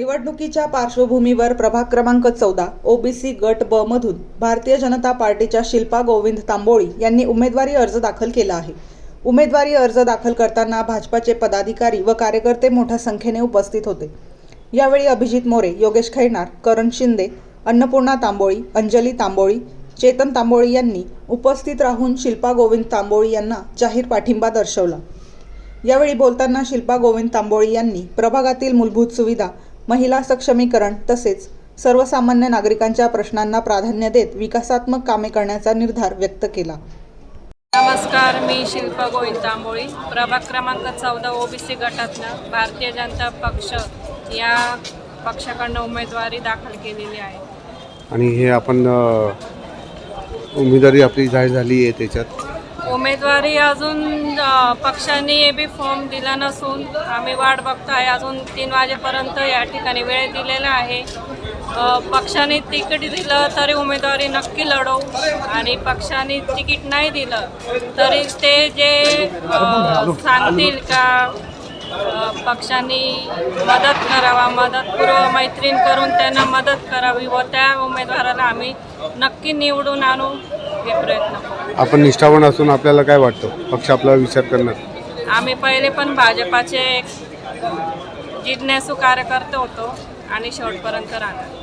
निवडणुकीच्या पार्श्वभूमीवर प्रभाग क्रमांक चौदा ओबीसी गट ब मधून भारतीय जनता पार्टीच्या शिल्पा गोविंद तांबोळी यांनी उमेदवारी अर्ज दाखल केला आहे. उमेदवारी अर्ज दाखल करताना भाजपाचे पदाधिकारी व कार्यकर्ते मोठ्या संख्येने उपस्थित होते. यावेळी अभिजित मोरे योगेश खैनार करण शिंदे अन्नपूर्णा तांबोळी अंजली तांबोळी चेतन तांबोळी यांनी उपस्थित राहून शिल्पा गोविंद तांबोळी यांना जाहीर पाठिंबा दर्शवला. यावेळी बोलताना शिल्पा गोविंद तांबोळी यांनी प्रभागातील मूलभूत सुविधा महिला सक्षमीकरण तसेच सर्वसामान्य नागरिकांच्या प्रश्नांना प्राधान्य देत विकासात्मक कामे करण्याचा निर्धार व्यक्त केला. नमस्कार मी शिल्पा गोविंद तांबोळी. प्रभाग क्रमांक चौदा ओबीसी गटातनं भारतीय जनता पक्ष या पक्षाकडनं उमेदवारी दाखल केलेली आहे. आणि हे आपण उमेदवारी आपली जाहीर झाली आहे त्याच्यात. उमेदवारी अजून पक्षाने ए बी फॉर्म दिला नसून आम्ही वाट बघतो आहे अजून तीन वाजेपर्यंत या ठिकाणी वेळ दिलेला आहे. पक्षाने तिकीट दिलं तरी उमेदवारी नक्की लढवू. आणि पक्षाने तिकीट नाही दिलं तरी ते जे सांगतील का पक्षांनी पक्षाने मदत करावा मदतपूर्व मैत्रीण करून त्यांना मदत करावी व त्या उमेदवाराला आम्ही नक्की निवडून आणू हे प्रयत्न करू. आपण निष्ठावान असून आपल्याला काय वाटतं? पक्ष आपला विचार करणार. आम्ही पहिले पण भाजपाचे एक जिज्ञासू कार्यकर्ते होतो आणि शेवटपर्यंत राहणार.